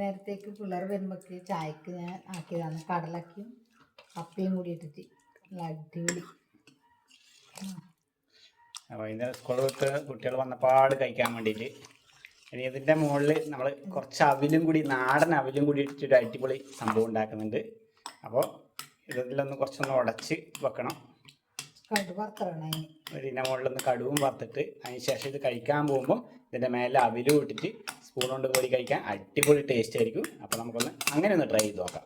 വൈകുന്നേരത്തേക്ക് പിള്ളേർ വരുമ്പോഴേക്ക് ചായക്ക് ഞാൻ ആക്കിയതാണ്. കടലക്കും കപ്പയും കൂടി ഇട്ടിട്ട് നല്ല അടിപൊളി. വൈകുന്നേരം സ്കൂളിൽ വിട്ട് കുട്ടികൾ വന്നപ്പാട് കഴിക്കാൻ വേണ്ടിയിട്ട്. ഇനി ഇതിന്റെ മുകളിൽ നമ്മൾ കുറച്ച് അവിലും കൂടി നാടൻ അവിലും കൂടി ഇട്ടിട്ടൊരു അടിപൊളി സംഭവം ഉണ്ടാക്കുന്നുണ്ട്. അപ്പോൾ ഇതിലൊന്ന് കുറച്ചൊന്ന് ഉടച്ച് വെക്കണം. കണ്ടു മുകളിൽ ഒന്ന് ഇതിന്റെ മുകളിലൊന്ന് കടുവും വറുത്തിട്ട് അതിന് ശേഷം ഇത് കഴിക്കാൻ പോകുമ്പോൾ ഇതിന്റെ മേലെ അവിലും ഇട്ടിട്ട് സ്പൂൺ കൊണ്ട് കോരി കഴിക്കാൻ അടിപൊളി ടേസ്റ്റ് ആയിരിക്കും. അപ്പോൾ നമുക്കൊന്ന് അങ്ങനെ ഒന്ന് ട്രൈ ചെയ്ത് നോക്കാം.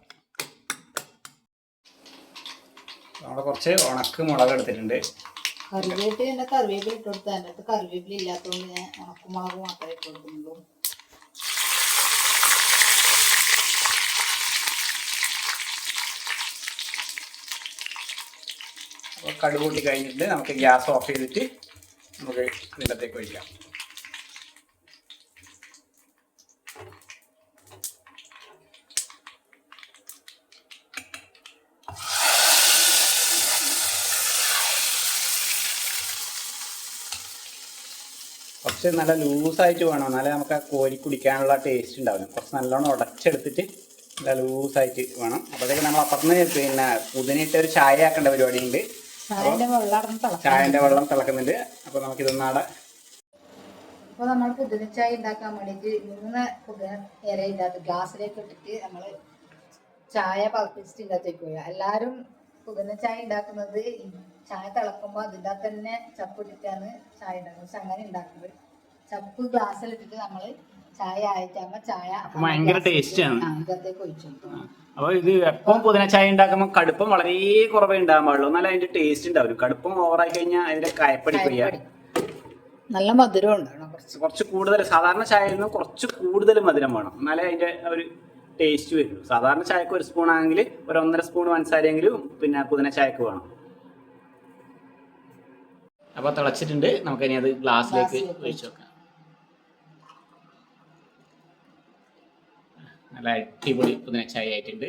നമ്മൾ കുറച്ച് ഉണക്ക് മുളക് എടുത്തിട്ടുണ്ട്. കറിവേപ്പില തന്നെ കറിവേപ്പില ഇട്ട് കൊടുത്താൽ എന്റെ അടുത്ത് കറിവേപ്പില ഇല്ലാത്തതുകൊണ്ട് ഞാൻ ഉണക്കുമുളക് മാത്രമേ ഇട്ട് കൊടുക്കുന്നുള്ളൂ. കടുകൂട്ടി കടുക് കൂട്ടി കഴിഞ്ഞിട്ട് നമുക്ക് ഗ്യാസ് ഓഫ് ചെയ്തിട്ട് നമുക്ക് ഇതിനകത്തേക്ക് ഒഴിക്കാം. കുറച്ച് നല്ല ലൂസായിട്ട് വേണം. എന്നാലേ നമുക്ക് ആ കോരി കുടിക്കാനുള്ള ടേസ്റ്റ് ഉണ്ടാവില്ല കുറച്ച് നല്ലോണം ഉടച്ചെടുത്തിട്ട് നല്ല ലൂസായിട്ട് വേണം. അപ്പോഴത്തേക്ക് നമ്മൾ അപ്പുറത്ത് പിന്നെ പുതിനിട്ട് ഒരു ചായ ആക്കേണ്ട പരിപാടിയുണ്ട്. ചായന്റെ വെള്ളം ചായന്റെ വെള്ളം തിളക്കുന്നുണ്ട്. അപ്പൊ നമുക്ക് ഇതൊന്നാടെ അപ്പോൾ നമ്മൾ പുതിന ചായ ഉണ്ടാക്കാൻ വേണ്ടിയിട്ട് മൂന്ന് പുതിന ഇല ഇല്ലാത്ത ഗ്ലാസ്സിലേക്ക് ഇട്ടിട്ട് നമ്മൾ ചായ പതിപ്പിച്ചിട്ട് ഇതിനകത്തേക്ക് പോയി എല്ലാവരും പുതിന ചായ ഉണ്ടാക്കുന്നത് ചായ തിളക്കുമ്പോൾ അതിന്റെ തന്നെ ചപ്പിട്ടിട്ടാണ് ചായ ഉണ്ടാക്കുന്നത്. പക്ഷെ അങ്ങനെ ഉണ്ടാക്കുന്നത് ചപ്പ് ഗ്ലാസ്സിലിട്ടിട്ട് നമ്മൾ ചായ ആയിട്ടാകുമ്പോ ചായ ഭയങ്കര ടേസ്റ്റ് ആണ്. ഒഴിച്ചു കൊടുക്കും അപ്പൊ ഇത് എപ്പം പുതിന ചായ ഉണ്ടാക്കുമ്പോൾ കടുപ്പം വളരെ കുറവേ ഉണ്ടാകാൻ പാടുള്ളൂ എന്നാലും അതിന്റെ ടേസ്റ്റ് ഉണ്ടാവും കടുപ്പം ഓവറായി കഴിഞ്ഞാൽ അതിന്റെ കയപ്പടി പോയാൽ നല്ല മധുരം ഉണ്ടാവണം കുറച്ച്. കുറച്ച് കൂടുതൽ സാധാരണ ചായ നിന്ന് കുറച്ച് കൂടുതൽ മധുരം വേണം. എന്നാലേ അതിന്റെ ഒരു ടേസ്റ്റ് വരും സാധാരണ ചായക്ക് ഒരു സ്പൂൺ ആണെങ്കിൽ ഒരു ഒന്നര സ്പൂൺ പഞ്ചസാരയെങ്കിലും പിന്നെ പുതിന ചായക്ക് വേണം. അപ്പൊ തിളച്ചിട്ടുണ്ട്. നമുക്ക് ഇനി അത് ഗ്ലാസ്സിലേക്ക് ഗ്ലാസ്സിലേക്ക് ഒഴിച്ചു വെക്കാം. നല്ല അടിപൊളി പുതിന ചായ ആയിട്ടുണ്ട്.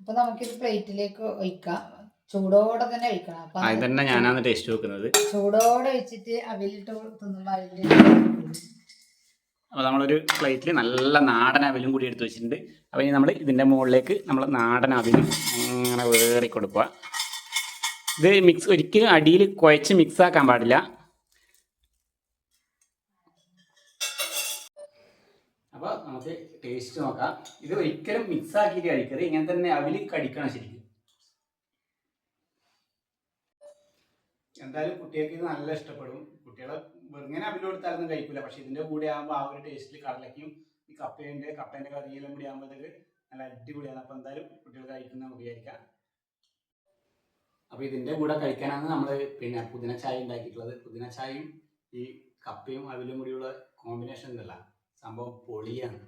അപ്പൊ നമുക്കിത് പ്ലേറ്റിലേക്ക് ഒഴിക്കാം. ചൂടോടെ തന്നെ ഒഴിക്കണം. അപ്പൊ അത് തന്നെ ഞാനാണ് ടേസ്റ്റ് വെക്കുന്നത്. ചൂടോടെ വെച്ചിട്ട് അവിലിട്ട് തിന്നുമ്പോൾ അപ്പോൾ നമ്മളൊരു പ്ലേറ്റിൽ നല്ല നാടൻ അവിലും കൂടി എടുത്ത് വെച്ചിട്ടുണ്ട്. അപ്പോൾ ഇനി നമ്മൾ ഇതിന്റെ മുകളിലേക്ക് നമ്മൾ നാടൻ അവിലും അങ്ങനെ വേറി കൊടുക്കുക ഇത് മിക്സ് ഒരിക്കലും അടിയിൽ കുഴച്ച് മിക്സ് ആക്കാൻ പാടില്ല. നമുക്ക് ടേസ്റ്റ് നോക്കാം. ഇത് ഒരിക്കലും മിക്സ് ആക്കിയിട്ട് കഴിക്കരുത് ഇങ്ങനെ തന്നെ അവിൽ കടിക്കണം ശരിക്കും. എന്തായാലും കുട്ടികൾക്ക് ഇത് നല്ല ഇഷ്ടപ്പെടും. കുട്ടികളെ വെറുങ്ങനെ അവിൽ കൊടുത്താലൊന്നും കഴിക്കില്ല പക്ഷെ ഇതിന്റെ കൂടെ ആകുമ്പോൾ ആ ഒരു ടേസ്റ്റിൽ കടലയ്ക്കും ഈ കപ്പേന്റെ കപ്പേന്റെ കറിയെല്ലാം കൂടി ആകുമ്പോഴത്തേക്ക് നല്ല അടിപൊളിയാണ്. അപ്പൊ എന്തായാലും കുട്ടികൾ കഴിക്കുന്ന നമുക്ക് വിചാരിക്കാം. അപ്പൊ ഇതിന്റെ കൂടെ കഴിക്കാനാണ് നമ്മൾ പിന്നെ പുതിന ചായ ഉണ്ടാക്കിയിട്ടുള്ളത്. പുതിന ചായയും ഈ കപ്പയും അവിലും കൂടിയുള്ള കോമ്പിനേഷൻ ഉണ്ടല്ല. സംഭവം പൊളിയാണ്.